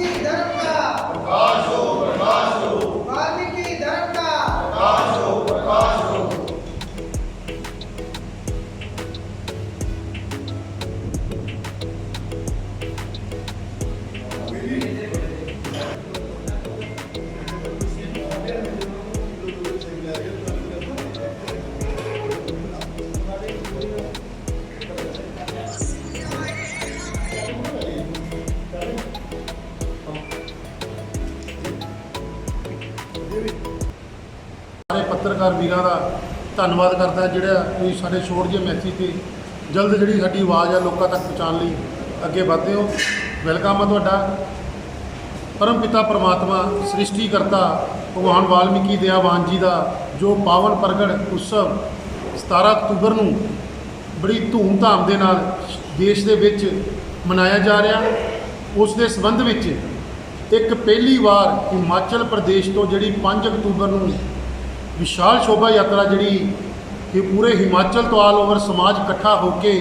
वाल्मीकि धर्म का ਪੱਤਰਕਾਰ ਵੀਰਾਂ ਦਾ ਧੰਨਵਾਦ ਕਰਦਾ ਜਿਹੜਾ ਤੁਸੀਂ ਸਾਡੇ ਛੋਟ ਜਿਹੇ ਮੈਸੇਜ ਤੇ ਜਲਦ ਜਿਹੜੀ ਸਾਡੀ ਆਵਾਜ਼ ਆ ਲੋਕਾਂ ਤੱਕ ਪਹੁੰਚਾਉਣ ਲਈ ਅੱਗੇ ਵਧਦੇ ਹੋ। ਵੈਲਕਮ ਆ ਤੁਹਾਡਾ। ਪਰਮ ਪਿਤਾ ਪਰਮਾਤਮਾ ਸ੍ਰਿਸ਼ਟੀ ਕਰਤਾ ਭਗਵਾਨ ਵਾਲਮੀਕੀ ਦਿਆਵਾਨ ਜੀ ਦਾ ਜੋ ਪਾਵਨ ਪ੍ਰਗਟ ਉਤਸਵ 17 ਅਕਤੂਬਰ ਨੂੰ ਬੜੀ ਧੂਮ-ਧਾਮ ਦੇ ਨਾਲ ਦੇਸ਼ ਦੇ ਵਿੱਚ ਮਨਾਇਆ ਜਾ ਰਿਹਾ, ਉਸ ਦੇ ਸੰਬੰਧ ਵਿੱਚ ਇੱਕ ਪਹਿਲੀ ਵਾਰ ਹਿਮਾਚਲ ਪ੍ਰਦੇਸ਼ ਤੋਂ ਜਿਹੜੀ 5 ਅਕਤੂਬਰ ਨੂੰ ਵਿਸ਼ਾਲ ਸ਼ੋਭਾ ਯਾਤਰਾ ਜਿਹੜੀ ਇਹ ਪੂਰੇ ਹਿਮਾਚਲ ਤੋਂ ਆਲ ਓਵਰ ਸਮਾਜ ਇਕੱਠਾ ਹੋ ਕੇ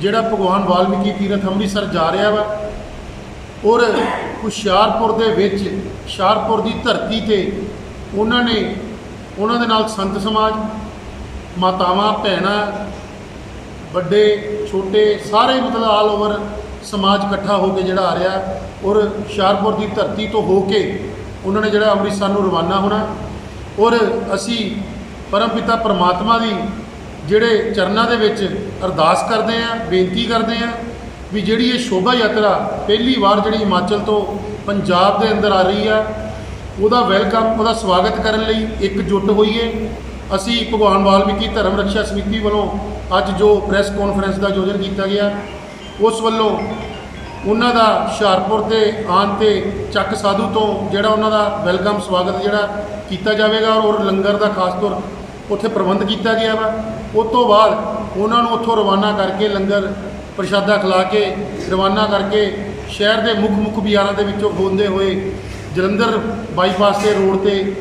ਜਿਹੜਾ ਭਗਵਾਨ ਵਾਲਮੀਕੀ ਤੀਰਥ ਅੰਮ੍ਰਿਤਸਰ ਜਾ ਰਿਹਾ ਵਾ, ਔਰ ਹੁਸ਼ਿਆਰਪੁਰ ਦੇ ਵਿੱਚ, ਹੁਸ਼ਿਆਰਪੁਰ ਦੀ ਧਰਤੀ ਤੇ ਉਹਨਾਂ ਨੇ, ਉਹਨਾਂ ਦੇ ਨਾਲ ਸੰਤ ਸਮਾਜ, ਮਾਤਾਵਾਂ, ਭੈਣਾਂ, ਵੱਡੇ, ਛੋਟੇ, ਸਾਰੇ ਮਤਲਬ ਆਲ ਓਵਰ ਸਮਾਜ ਇਕੱਠਾ ਹੋ ਕੇ ਜਿਹੜਾ ਆ ਰਿਹਾ, ਔਰ ਹੁਸ਼ਿਆਰਪੁਰ ਦੀ ਧਰਤੀ ਤੋਂ ਹੋ ਕੇ ਉਹਨਾਂ ਨੇ ਜਿਹੜਾ ਅੰਮ੍ਰਿਤਸਰ ਨੂੰ ਰਵਾਨਾ ਹੋਣਾ। ਔਰ ਅਸੀਂ ਪਰਮਪਿਤਾ ਪਰਮਾਤਮਾ ਦੀ ਜਿਹੜੇ ਚਰਨਾਂ ਦੇ ਵਿੱਚ ਅਰਦਾਸ ਕਰਦੇ ਆਂ ਬੇਨਤੀ ਕਰਦੇ ਆਂ ਵੀ ਜਿਹੜੀ ਇਹ ਸ਼ੋਭਾ ਯਾਤਰਾ ਪਹਿਲੀ ਵਾਰ ਜਿਹੜੀ ਹਿਮਾਚਲ ਤੋਂ ਪੰਜਾਬ ਦੇ ਅੰਦਰ ਆ ਰਹੀ ਆ, ਉਹਦਾ ਵੈਲਕਮ, ਉਹਦਾ ਸਵਾਗਤ ਕਰਨ ਲਈ ਇਕਜੁੱਟ ਹੋਈਏ। ਅਸੀਂ ਭਗਵਾਨ ਵਾਲਮੀਕੀ ਧਰਮ ਰੱਖਿਆ ਸਮਿਤੀ ਵੱਲੋਂ ਅੱਜ ਜੋ ਪ੍ਰੈਸ ਕਾਨਫਰੰਸ ਦਾ ਆਯੋਜਨ ਕੀਤਾ ਗਿਆ, ਉਸ ਵੱਲੋਂ ਉਹਨਾਂ ਦਾ ਹੁਸ਼ਿਆਰਪੁਰ ਤੇ ਆਉਣ ਤੇ ਚੱਕ ਸਾਧੂ ਤੋਂ ਜਿਹੜਾ ਉਹਨਾਂ ਦਾ ਵੈਲਕਮ, ਸਵਾਗਤ ਜਿਹੜਾ ਕੀਤਾ ਜਾਵੇਗਾ ਔਰ ਲੰਗਰ ਦਾ ਖਾਸ ਤੌਰ ਉੱਥੇ ਪ੍ਰਬੰਧ ਕੀਤਾ ਗਿਆ ਵਾ। ਉਸ ਤੋਂ ਬਾਅਦ ਉਹਨਾਂ ਨੂੰ ਉੱਥੋਂ ਰਵਾਨਾ ਕਰਕੇ ਲੰਗਰ ਪ੍ਰਸ਼ਾਦਾ ਖਿਲਾ ਕੇ, ਰਵਾਨਾ ਕਰਕੇ ਸ਼ਹਿਰ ਦੇ ਮੁੱਖ ਮੁੱਖ ਬਾਜ਼ਾਰਾਂ ਦੇ ਵਿੱਚੋਂ ਹੁੰਦੇ ਹੋਏ ਜਲੰਧਰ ਬਾਈਪਾਸ ਦੇ ਰੋਡ ਤੇ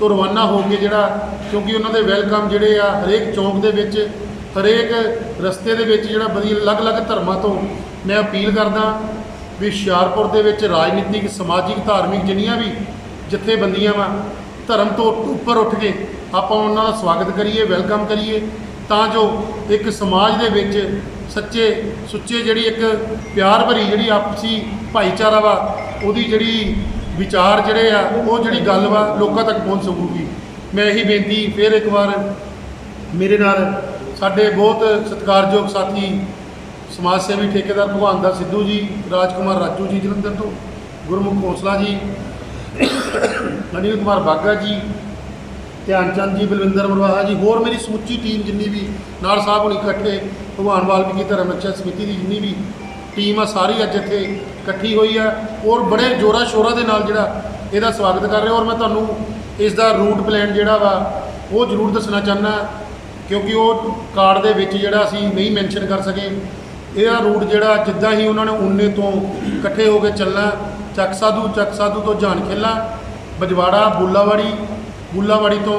ਤੋਂ ਰਵਾਨਾ ਹੋ ਕੇ ਜਿਹੜਾ ਕਿਉਂਕਿ ਉਹਨਾਂ ਦੇ ਵੈਲਕਮ ਜਿਹੜੇ ਆ ਹਰੇਕ ਚੌਂਕ ਦੇ ਵਿੱਚ, ਹਰੇਕ ਰਸਤੇ ਦੇ ਵਿੱਚ ਜਿਹੜਾ ਵਧੀਆ ਅਲੱਗ-ਅਲੱਗ ਧਰਮਾਂ ਤੋਂ ਮੈਂ ਅਪੀਲ ਕਰਦਾ ਵੀ ਹੁਸ਼ਿਆਰਪੁਰ ਦੇ ਵਿੱਚ ਰਾਜਨੀਤਿਕ, ਸਮਾਜਿਕ, ਧਾਰਮਿਕ ਜਿੰਨੀਆਂ ਵੀ ਜਥੇਬੰਦੀਆਂ ਵਾ ਧਰਮ ਤੋਂ ਉੱਪਰ ਉੱਠ ਕੇ ਆਪਾਂ ਉਹਨਾਂ ਦਾ ਸਵਾਗਤ ਕਰੀਏ, ਵੈਲਕਮ ਕਰੀਏ, ਤਾਂ ਜੋ ਇੱਕ ਸਮਾਜ ਦੇ ਵਿੱਚ ਸੱਚੇ, ਸੁੱਚੇ ਜਿਹੜੀ ਇੱਕ ਪਿਆਰ ਭਰੀ ਜਿਹੜੀ ਆਪਸੀ ਭਾਈਚਾਰਾ ਵਾ, ਉਹਦੀ ਜਿਹੜੀ ਵਿਚਾਰ ਜਿਹੜੇ ਆ, ਉਹ ਜਿਹੜੀ ਗੱਲ ਵਾ ਲੋਕਾਂ ਤੱਕ ਪਹੁੰਚ ਸਕੂਗੀ। ਮੈਂ ਇਹੀ ਬੇਨਤੀ ਫਿਰ ਇੱਕ ਵਾਰ ਮੇਰੇ ਨਾਲ ਸਾਡੇ ਬਹੁਤ ਸਤਿਕਾਰਯੋਗ ਸਾਥੀ ਸਮਾਜ ਸੇਵੀ ਠੇਕੇਦਾਰ ਭਗਵਾਨ ਦਾ ਸਿੱਧੂ ਜੀ, ਰਾਜਕੁਮਾਰ ਰਾਜੂ ਜੀ ਜਲੰਧਰ ਤੋਂ, ਗੁਰਮੁਖ ਖੋਸਲਾ ਜੀ ਅਨਿਲ ਕੁਮਾਰ ਬਾਗਾ ਜੀ, ਧਿਆਨ ਚੰਦ ਜੀ, ਬਲਵਿੰਦਰ ਮਰਵਾਹਾ ਜੀ, ਹੋਰ ਮੇਰੀ ਸਮੁੱਚੀ ਟੀਮ ਜਿੰਨੀ ਵੀ ਨਾਲ ਸਾਹਿਬ ਹੁਣੀ ਇਕੱਠੇ, ਭਗਵਾਨ ਵਾਲਮੀਕੀ ਧਰਮ ਰੱਖਿਆ ਸਮਿਤੀ ਦੀ ਜਿੰਨੀ ਵੀ ਟੀਮ ਆ, ਸਾਰੀ ਅੱਜ ਇੱਥੇ ਇਕੱਠੀ ਹੋਈ ਆ ਔਰ ਬੜੇ ਜੋਰਾ ਸ਼ੋਰਾ ਦੇ ਨਾਲ ਜਿਹੜਾ ਇਹਦਾ ਸਵਾਗਤ ਕਰ ਰਹੇ ਔਰ ਮੈਂ ਤੁਹਾਨੂੰ ਇਸ ਦਾ ਰੂਟ ਪਲਾਨ ਜਿਹੜਾ ਵਾ ਉਹ ਜ਼ਰੂਰ ਦੱਸਣਾ ਚਾਹੁੰਦਾ, ਕਿਉਂਕਿ ਉਹ ਕਾਰਡ ਦੇ ਵਿੱਚ ਜਿਹੜਾ ਅਸੀਂ ਨਹੀਂ ਮੈਂਸ਼ਨ ਕਰ ਸਕੇ। ਇਹਦਾ ਰੂਟ ਜਿਹੜਾ ਜਿੱਦਾਂ ਹੀ ਉਹਨਾਂ ਨੇ ਉਨੇ ਤੋਂ ਇਕੱਠੇ ਹੋ ਕੇ ਚੱਲਣਾ ਚੱਕ ਸਾਧੂ ਚੱਕ ਸਾਧੂ ਤੋਂ ਜਾਨ ਖੇਲਾ ਬਜਵਾੜਾ ਬੁੱਲਾਵਾੜੀ ਬੁੱਲਾਵਾੜੀ ਤੋਂ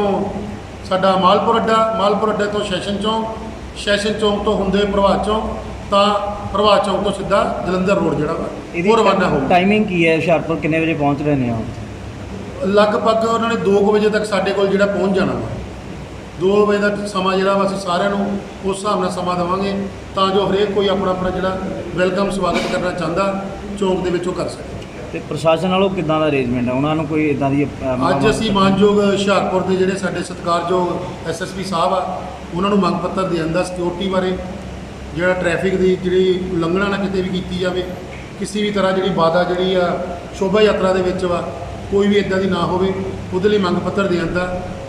ਸਾਡਾ ਮਾਲਪੁਰ ਅੱਡਾ ਮਾਲਪੁਰ ਅੱਡੇ ਤੋਂ ਸੈਸ਼ਨ ਚੌਂਕ ਸੈਸ਼ਨ ਚੌਂਕ ਤੋਂ ਹੁੰਦੇ ਪ੍ਰਭਾਤ ਚੌਂਕ ਤਾਂ ਪ੍ਰਭਾਤ ਚੌਂਕ ਤੋਂ ਸਿੱਧਾ ਜਲੰਧਰ ਰੋਡ ਜਿਹੜਾ ਵਾ ਉਹ ਰਵਾਨਾ ਹੋਊ ਟਾਈਮਿੰਗ ਕੀ ਹੈ? ਹੁਸ਼ਿਆਰਪੁਰ ਕਿੰਨੇ ਵਜੇ ਪਹੁੰਚ ਰਹੇ ਨੇ ਆਪ? ਲਗਭਗ ਉਹਨਾਂ ਨੇ 2 ਵਜੇ ਤੱਕ ਸਾਡੇ ਕੋਲ ਜਿਹੜਾ ਪਹੁੰਚ ਜਾਣਾ ਵਾ। 2 ਵਜੇ ਦਾ ਸਮਾਂ ਜਿਹੜਾ ਵਾ ਅਸੀਂ ਸਾਰਿਆਂ ਨੂੰ ਉਸ ਹਿਸਾਬ ਨਾਲ ਸਮਾਂ ਦੇਵਾਂਗੇ ਤਾਂ ਜੋ ਹਰੇਕ ਕੋਈ ਆਪਣਾ ਆਪਣਾ ਜਿਹੜਾ ਵੈਲਕਮ ਸਵਾਗਤ ਕਰਨਾ ਚਾਹੁੰਦਾ ਚੌਂਕ ਦੇ ਵਿੱਚ ਉਹ ਕਰ ਸਕੇ। ਤੇ ਪ੍ਰਸ਼ਾਸਨ ਨਾਲੋਂ ਕਿੱਦਾਂ ਦਾ ਅਰੇਂਜਮੈਂਟ ਹੈ ਉਹਨਾਂ ਨੂੰ ਕੋਈ ਇਦਾਂ ਦੀ ਅੱਜ ਅਸੀਂ ਮਾਨਯੋਗ ਹੁਸ਼ਿਆਰਪੁਰ ਦੇ ਜਿਹੜੇ ਸਾਡੇ ਸਤਿਕਾਰਯੋਗ ਐਸਐਸਪੀ ਸਾਹਿਬ ਆ ਉਹਨਾਂ ਨੂੰ ਮੰਗ ਪੱਤਰ ਦੇਣ ਦਾ ਸਿਕਿਉਰਿਟੀ ਬਾਰੇ ਜਿਹੜਾ ਟ੍ਰੈਫਿਕ ਦੀ ਜਿਹੜੀ ਉਲੰਘਣਾ ਨਾ ਕਿਤੇ ਵੀ ਕੀਤੀ ਜਾਵੇ ਕਿਸੇ ਵੀ ਤਰ੍ਹਾਂ ਜਿਹੜੀ ਬਾਧਾ ਜਿਹੜੀ ਆ ਸ਼ੋਭਾ ਯਾਤਰਾ ਦੇ ਵਿੱਚ ਵਾ ਕੋਈ ਵੀ ਇਦਾਂ ਦੀ ਨਾ ਹੋਵੇ ਉਹਦੇ ਲਈ ਮੰਗ ਪੱਤਰ ਦੇਣ ਦਾ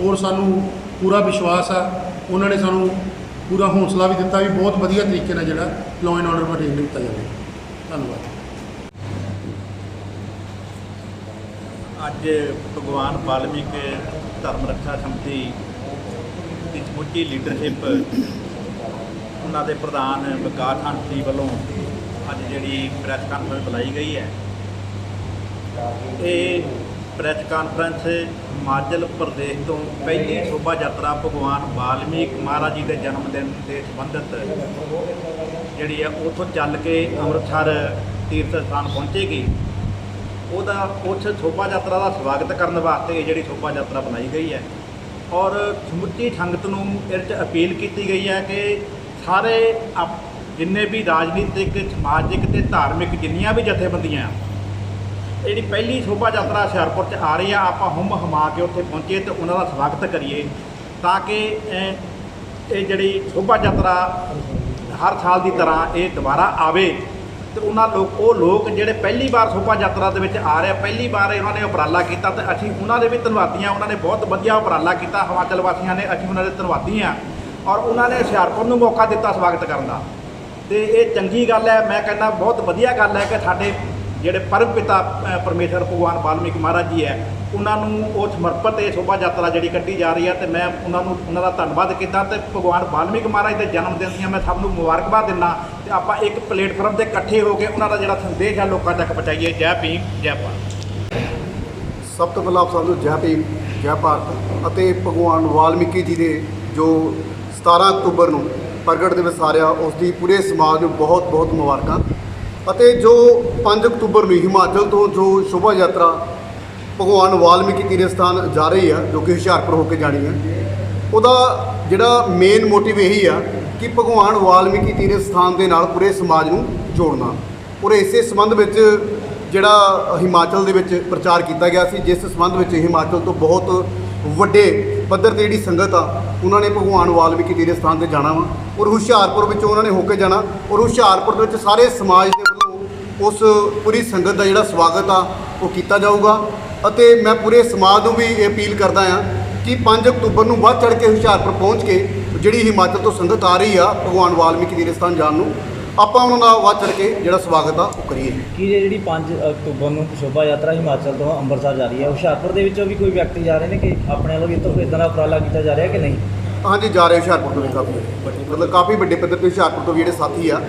ਔਰ ਸਾਨੂੰ ਪੂਰਾ ਵਿਸ਼ਵਾਸ ਆ ਉਹਨਾਂ ਨੇ ਸਾਨੂੰ ਪੂਰਾ ਹੌਸਲਾ ਵੀ ਦਿੱਤਾ ਵੀ ਬਹੁਤ ਵਧੀਆ ਤਰੀਕੇ ਨਾਲ ਜਿਹੜਾ ਲਾਅ ਐਂਡ ਆਰਡਰ ਮੇਨਟੇਨ ਕੀਤਾ ਜਾਵੇ। ਧੰਨਵਾਦ। ਅੱਜ ਭਗਵਾਨ ਵਾਲਮੀਕ ਧਰਮ ਰੱਖਿਆ ਸੰਮਤੀ ਦੀ ਸਮੁੱਚੀ ਲੀਡਰਸ਼ਿਪ ਉਹਨਾਂ ਦੇ ਪ੍ਰਧਾਨ ਵਿਕਾਸ ਹੰਸੀ ਵੱਲੋਂ ਅੱਜ ਜਿਹੜੀ ਪ੍ਰੈਸ ਕਾਨਫਰੰਸ ਬੁਲਾਈ ਗਈ ਹੈ। ਇਹ ਪ੍ਰੈਸ ਕਾਨਫਰੰਸ ਹਿਮਾਚਲ ਪ੍ਰਦੇਸ਼ ਤੋਂ ਪਹਿਲੀ ਸ਼ੋਭਾ ਯਾਤਰਾ ਭਗਵਾਨ ਵਾਲਮੀਕ ਮਹਾਰਾਜ ਜੀ ਦੇ ਜਨਮ ਦਿਨ ਦੇ ਸੰਬੰਧਿਤ ਜਿਹੜੀ ਹੈ, ਉੱਥੋਂ ਚੱਲ ਕੇ ਅੰਮ੍ਰਿਤਸਰ ਤੀਰਥ ਸਥਾਨ ਪਹੁੰਚੇਗੀ। ਉਹਦਾ ਉਸ ਸ਼ੋਭਾ ਯਾਤਰਾ ਦਾ ਸਵਾਗਤ ਕਰਨ ਵਾਸਤੇ ਇਹ ਜਿਹੜੀ ਸ਼ੋਭਾ ਯਾਤਰਾ ਬਣਾਈ ਗਈ ਹੈ। ਔਰ ਸਮੁੱਚੀ ਸੰਗਤ ਨੂੰ ਇਹਦੇ 'ਚ ਅਪੀਲ ਕੀਤੀ ਗਈ ਹੈ ਕਿ ਸਾਰੇ ਆਪ- ਜਿੰਨੇ ਵੀ ਰਾਜਨੀਤਿਕ, ਸਮਾਜਿਕ ਤੇ ਧਾਰਮਿਕ ਜਿੰਨੀਆਂ ਵੀ ਜਥੇਬੰਦੀਆਂ ਆ ਜਿਹੜੀ ਪਹਿਲੀ ਸ਼ੋਭਾ ਯਾਤਰਾ ਹੁਸ਼ਿਆਰਪੁਰ 'ਚ ਆ ਰਹੀ ਆ, ਆਪਾਂ ਹੁੰਮ ਹਮਾ ਕੇ ਉੱਥੇ ਪਹੁੰਚੀਏ ਤੇ ਉਹਨਾਂ ਦਾ ਸਵਾਗਤ ਕਰੀਏ ਤਾਂ ਕਿ ਇਹ ਜਿਹੜੀ ਸ਼ੋਭਾ ਯਾਤਰਾ ਹਰ ਸਾਲ ਦੀ ਤਰ੍ਹਾਂ ਇਹ ਦੁਬਾਰਾ ਆਵੇ। ਤੇ ਉਹਨਾਂ ਲੋਕ ਉਹ ਲੋਕ ਜਿਹੜੇ ਪਹਿਲੀ ਵਾਰ ਸ਼ੋਭਾ ਯਾਤਰਾ ਦੇ ਵਿੱਚ ਆ ਰਹੇ ਆ ਪਹਿਲੀ ਵਾਰ ਉਹਨਾਂ ਨੇ ਉਪਰਾਲਾ ਕੀਤਾ ਤੇ ਅਸੀਂ ਉਹਨਾਂ ਦੇ ਵੀ ਧੰਨਵਾਦੀ ਹਾਂ ਉਹਨਾਂ ਨੇ ਬਹੁਤ ਵਧੀਆ ਉਪਰਾਲਾ ਕੀਤਾ ਹਿਮਾਚਲ ਵਾਸੀਆਂ ਨੇ ਅਸੀਂ ਉਹਨਾਂ ਦੇ ਧੰਨਵਾਦੀ ਹਾਂ ਔਰ ਉਹਨਾਂ ਨੇ ਹੁਸ਼ਿਆਰਪੁਰ ਨੂੰ ਮੌਕਾ ਦਿੱਤਾ ਸਵਾਗਤ ਕਰਨ ਦਾ। ਤੇ ਇਹ ਚੰਗੀ ਗੱਲ ਹੈ ਮੈਂ ਕਹਿੰਦਾ ਬਹੁਤ ਵਧੀਆ ਗੱਲ ਹੈ ਕਿ ਸਾਡੇ ਜਿਹੜੇ ਪਰਮ ਪਿਤਾ ਅ, ਪਰਮੇਸ਼ਰ ਭਗਵਾਨ ਵਾਲਮੀਕ ਮਹਾਰਾਜ ਜੀ ਹੈ ਉਹਨਾਂ ਨੂੰ ਉਹ ਸਮਰਪਿਤ ਇਹ ਸ਼ੋਭਾ ਯਾਤਰਾ ਜਿਹੜੀ ਕੱਢੀ ਜਾ ਰਹੀ ਹੈ ਤੇ ਮੈਂ ਉਹਨਾਂ ਨੂੰ ਉਹਨਾਂ ਦਾ ਧੰਨਵਾਦ ਕੀਤਾ ਤੇ ਭਗਵਾਨ ਵਾਲਮੀਕ ਮਹਾਰਾਜ ਦੇ ਜਨਮ ਦਿਨ ਦੀਆਂ ਮੈਂ ਸਭ ਨੂੰ ਮੁਬਾਰਕਬਾਦ ਦਿੰਦਾ ਤੇ ਆਪਾਂ ਇੱਕ ਪਲੇਟਫਾਰਮ ਤੇ ਇਕੱਠੇ ਹੋ ਕੇ ਉਹਨਾਂ ਦਾ ਜਿਹੜਾ ਸੰਦੇਸ਼ ਹੈ ਲੋਕਾਂ ਤੱਕ ਪਹੁੰਚਾਈਏ। ਜੈ ਭੀਮ, ਜੈ ਭਾਰਤ। ਸਭ ਤੋਂ ਪਹਿਲਾਂ ਆਪ ਸਭ ਨੂੰ ਜੈ ਭੀਮ, ਜੈ ਭਾਰਤ ਅਤੇ ਭਗਵਾਨ ਵਾਲਮੀਕੀ ਜੀ ਦੇ ਜੋ 17 ਅਕਤੂਬਰ ਨੂੰ ਪ੍ਰਗਟ ਦਿਵਸ ਆ ਰਿਹਾ, ਉਸ ਦੀ ਪੂਰੇ ਸਮਾਜ ਨੂੰ ਬਹੁਤ ਬਹੁਤ ਮੁਬਾਰਕਾਂ ਅਤੇ ਜੋ 5 ਅਕਤੂਬਰ ਨੂੰ ਹਿਮਾਚਲ ਤੋਂ ਜੋ ਸ਼ੋਭਾ ਯਾਤਰਾ ਭਗਵਾਨ ਵਾਲਮੀਕੀ ਤੀਰਥ ਸਥਾਨ ਜਾ ਰਹੀ ਆ, ਜੋ ਕਿ ਹੁਸ਼ਿਆਰਪੁਰ ਹੋ ਕੇ ਜਾਣੀ ਹੈ ਉਹਦਾ ਜਿਹੜਾ ਮੇਨ ਮੋਟਿਵ ਇਹੀ ਆ ਕਿ ਭਗਵਾਨ ਵਾਲਮੀਕੀ ਤੀਰਥ ਸਥਾਨ ਦੇ ਨਾਲ ਪੂਰੇ ਸਮਾਜ ਨੂੰ ਜੋੜਨਾ। ਔਰ ਇਸੇ ਸੰਬੰਧ ਵਿੱਚ ਜਿਹੜਾ ਹਿਮਾਚਲ ਦੇ ਵਿੱਚ ਪ੍ਰਚਾਰ ਕੀਤਾ ਗਿਆ ਸੀ, ਜਿਸ ਸੰਬੰਧ ਵਿੱਚ ਹਿਮਾਚਲ ਤੋਂ ਬਹੁਤ ਵੱਡੇ ਪੱਧਰ ਤੇ ਜਿਹੜੀ ਸੰਗਤ ਆ, ਉਹਨਾਂ ਨੇ ਭਗਵਾਨ ਵਾਲਮੀਕੀ ਤੀਰਥ ਸਥਾਨ ਤੇ ਜਾਣਾ ਵਾ। ਔਰ ਹੁਸ਼ਿਆਰਪੁਰ ਵਿੱਚੋਂ ਉਹਨਾਂ ਨੇ ਹੋ ਕੇ ਜਾਣਾ। ਔਰ ਹੁਸ਼ਿਆਰਪੁਰ ਦੇ ਵਿੱਚ ਸਾਰੇ ਸਮਾਜ ਦੇ ਵੱਲੋਂ ਉਸ ਪੂਰੀ ਸੰਗਤ ਦਾ ਜਿਹੜਾ ਸਵਾਗਤ ਆ ਉਹ ਕੀਤਾ ਜਾਊਗਾ ਅਤੇ ਮੈਂ ਪੂਰੇ ਸਮਾਜ ਨੂੰ ਵੀ ਇਹ ਅਪੀਲ ਕਰਦਾ ਆ ਕਿ 5 ਅਕਤੂਬਰ ਨੂੰ ਵੱਧ ਚੜ ਕੇ ਹੁਸ਼ਿਆਰਪੁਰ ਪਹੁੰਚ ਕੇ ਜਿਹੜੀ ਹਿਮਾਚਲ ਤੋਂ ਸੰਗਤ ਆ ਰਹੀ ਆ ਭਗਵਾਨ ਵਾਲਮੀਕੀ ਤੀਰਥ ਸਥਾਨ ਜਾਣ ਨੂੰ ਆਪਾਂ ਉਹਨਾਂ ਦਾ ਵੱਧ ਚੜ ਕੇ ਜਿਹੜਾ ਸਵਾਗਤ ਆ ਉਹ ਕਰੀਏ। ਕੀ ਇਹ ਜਿਹੜੀ 5 ਅਕਤੂਬਰ ਨੂੰ ਸ਼ੋਭਾ ਯਾਤਰਾ ਹਿਮਾਚਲ ਤੋਂ ਅੰਮ੍ਰਿਤਸਰ ਜਾ ਰਹੀ ਹੈ ਹੁਸ਼ਿਆਰਪੁਰ ਦੇ ਵਿੱਚੋਂ ਵੀ ਕੋਈ ਵਿਅਕਤੀ ਜਾ ਰਹੇ ਨੇ ਕਿ ਆਪਣੇ ਵੱਲੋਂ ਵੀ ਕੋਈ ਇੱਦਾਂ ਦਾ ਉਪਰਾਲਾ ਕੀਤਾ ਜਾ ਰਿਹਾ ਕਿ ਨਹੀਂ? ਹਾਂਜੀ ਜਾ ਰਹੇ ਹੁਸ਼ਿਆਰਪੁਰ ਤੋਂ ਵੀ ਕਾਫੀ। ਮਤਲਬ ਕਾਫੀ ਵੱਡੇ ਪੱਧਰ ਤੇ ਹੁਸ਼ਿਆਰਪੁਰ ਤੋਂ ਵੀ ਜਿਹੜੇ ਸਾਥੀ ਆ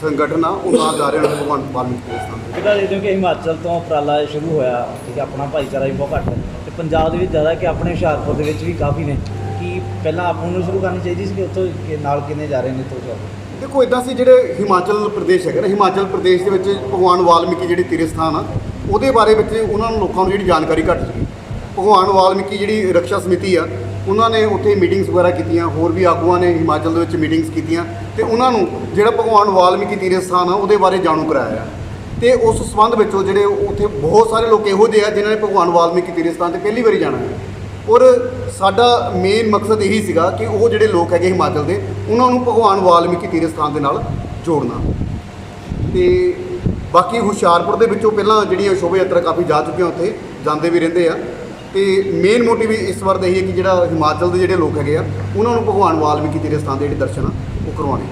ਸੰਗਠਨ ਆ ਉਹ ਨਾਲ ਜਾ ਰਹੇ ਹਨ ਭਗਵਾਨ ਵਾਲਮੀਕੀ ਤੀਰਥ ਸਥਾਨ ਤੇ। ਕਿਹਦਾ ਦੇ ਦਿਓ ਕਿ ਹਿਮਾਚਲ ਤੋਂ ਉਪਰਾਲਾ ਸ਼ੁਰੂ ਹੋਇਆ ਹੈ ਆਪਣਾ ਭਾਈਚਾਰਾ ਵੀ ਬਹੁਤ ਘੱਟ ਹੈ। ਤੇ ਪੰਜਾਬ ਦੇ ਵਿੱਚ ਜ਼ਿਆਦਾ ਕਿ ਆਪਣੇ ਹੁਸ਼ਿਆਰਪੁਰ ਦੇ ਵਿੱਚ ਵੀ ਕਾਫੀ ਨੇ ਕਿ ਪਹਿਲਾਂ ਆਪ ਨੂੰ ਸ਼ੁਰੂ ਕਰਨੀ ਚਾਹੀਦੀ ਸੀ ਕਿ ਉੱਥੋਂ ਕਿ ਨਾਲ ਕਿੰਨੇ ਜਾ ਰਹੇ ਨੇ ਇੱਥੋਂ ਹੁਸ਼ਿਆਰਪੁਰ ਦੇਖੋ ਇਦਾਂ ਸੀ ਜਿਹੜੇ ਹਿਮਾਚਲ ਪ੍ਰਦੇਸ਼ ਹੈਗਾ ਨਾ ਹਿਮਾਚਲ ਪ੍ਰਦੇਸ਼ ਦੇ ਵਿੱਚ ਭਗਵਾਨ ਵਾਲਮੀਕੀ ਜਿਹੜੀ ਤੀਰਥ ਸਥਾਨ ਆ ਉਹਦੇ ਬਾਰੇ ਵਿੱਚ ਉਹਨਾਂ ਨੂੰ ਲੋਕਾਂ ਨੂੰ ਜਿਹੜੀ ਜਾਣਕਾਰੀ ਘੱਟ ਸੀ। ਭਗਵਾਨ ਵਾਲਮੀਕੀ ਜਿਹੜੀ ਰੱਖਿਆ ਸਮਿਤੀ ਆ ਉਹਨਾਂ ਨੇ ਉੱਥੇ ਮੀਟਿੰਗਸ ਵਗੈਰਾ ਕੀਤੀਆਂ, ਹੋਰ ਵੀ ਆਗੂਆਂ ਨੇ ਹਿਮਾਚਲ ਦੇ ਵਿੱਚ ਮੀਟਿੰਗਸ ਕੀਤੀਆਂ ਤੇ ਉਹਨਾਂ ਨੂੰ ਜਿਹੜਾ ਭਗਵਾਨ ਵਾਲਮੀਕੀ ਤੀਰਥ ਸਥਾਨ ਆ, ਉਹਦੇ ਬਾਰੇ ਜਾਣੂ ਕਰਾਇਆ। ਤੇ ਉਸ ਸੰਬੰਧ ਵਿੱਚ ਉਹ ਜਿਹੜੇ ਉੱਥੇ ਬਹੁਤ ਸਾਰੇ ਲੋਕ ਇਹੋ ਜਿਹੇ ਆ ਜਿਨ੍ਹਾਂ ਨੇ ਭਗਵਾਨ ਵਾਲਮੀਕੀ ਤੀਰਥ ਸਥਾਨ ਤੇ ਪਹਿਲੀ ਵਾਰੀ ਜਾਣਾ ਹੈ। ਔਰ ਸਾਡਾ ਮੇਨ ਮਕਸਦ ਇਹੀ ਸੀਗਾ ਕਿ ਉਹ ਜਿਹੜੇ ਲੋਕ ਹੈਗੇ ਹਿਮਾਚਲ ਦੇ, ਉਹਨਾਂ ਨੂੰ ਭਗਵਾਨ ਵਾਲਮੀਕੀ ਤੀਰਥ ਸਥਾਨ ਦੇ ਨਾਲ ਜੋੜਨਾ। ਤੇ ਬਾਕੀ ਹੁਸ਼ਿਆਰਪੁਰ ਦੇ ਵਿੱਚੋਂ ਪਹਿਲਾਂ ਜਿਹੜੀਆਂ ਸ਼ੋਭਾ ਯਾਤਰਾ ਕਾਫੀ ਜਾ ਚੁੱਕੀਆਂ ਉੱਥੇ, ਜਾਂਦੇ ਵੀ ਰਹਿੰਦੇ ਆ। ਤੇ ਮੇਨ ਮੋਟਿਵ ਇਸ ਵਾਰ ਦਾ ਇਹ ਹੈ ਕਿ ਜਿਹੜਾ ਹਿਮਾਚਲ ਦੇ ਜਿਹੜੇ ਲੋਕ ਹੈਗੇ ਆ, ਉਹਨਾਂ ਨੂੰ ਭਗਵਾਨ ਵਾਲਮੀਕੀ ਤੀਰਥ ਸਥਾਨ ਦੇ ਜਿਹੜੇ ਦਰਸ਼ਨ ਆ, ਉਹ ਕਰਵਾਉਣੇ।